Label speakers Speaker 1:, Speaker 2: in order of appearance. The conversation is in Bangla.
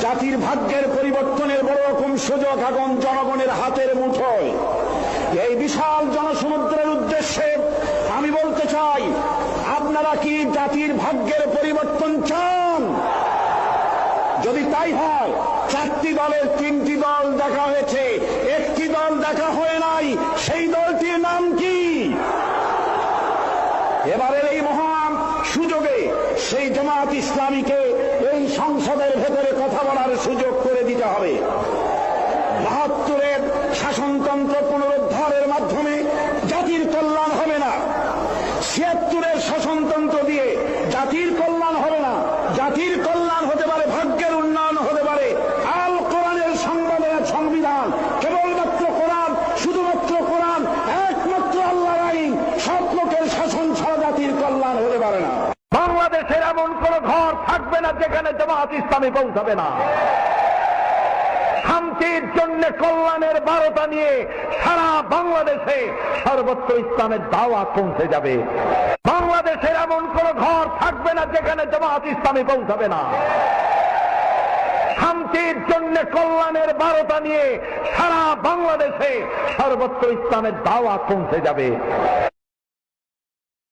Speaker 1: জাতির ভাগ্যের পরিবর্তনের বড় রকম সুযোগ এখন জনগণের হাতের মুঠোয়। এই বিশাল জনসমুদ্রের উদ্দেশ্যে আমি বলতে চাই, আপনারা কি জাতির ভাগ্যের পরিবর্তন চান? যদি তাই হয়, চারটি দলের তিনটি দল দেখা হয়েছে, একটি দল দেখা হয় নাই, সেই দলটির নাম কি? এবারের এই মহান সুযোগে সেই জামাত ইসলামীকে এই সংসদের ভেতরে কথা বলার সুযোগ করে দিতে হবে। বাহাত্তরের শাসনতন্ত্র পুনরুদ্ধারের মাধ্যমে জাতির কল্যাণ হবে না। ছিয়াত্তরের শাসনতন্ত্র দিয়ে জাতির কল্যাণ হবে না। জাতির কল্যাণ হতে পারে, ভাগ্যের উন্নয়ন হতে পারে। আল কোরআনের সংবাদের সংবিধান, কেবলমাত্র কোরআন, শুধুমাত্র কোরআন, একমাত্র আল্লাহর আইন, সব লোকের শাসন ছাড়া জাতির কল্যাণ হতে পারে না।
Speaker 2: বাংলাদেশের এমন কোন ঘর থাকবে না যেখানে জামাত ইসলামী পৌঁছাবে না। শান্তির জন্য কল্যাণের বারোটা নিয়ে সারা বাংলাদেশে সর্বত্র ইসলামের দাওয়াত পৌঁছে যাবে। বাংলাদেশের এমন কোন ঘর থাকবে না যেখানে জামাত ইসলামী পৌঁছাবে না। শান্তির জন্য কল্যাণের বারোটা নিয়ে সারা বাংলাদেশে সর্বত্র ইসলামের দাওয়াত পৌঁছে যাবে।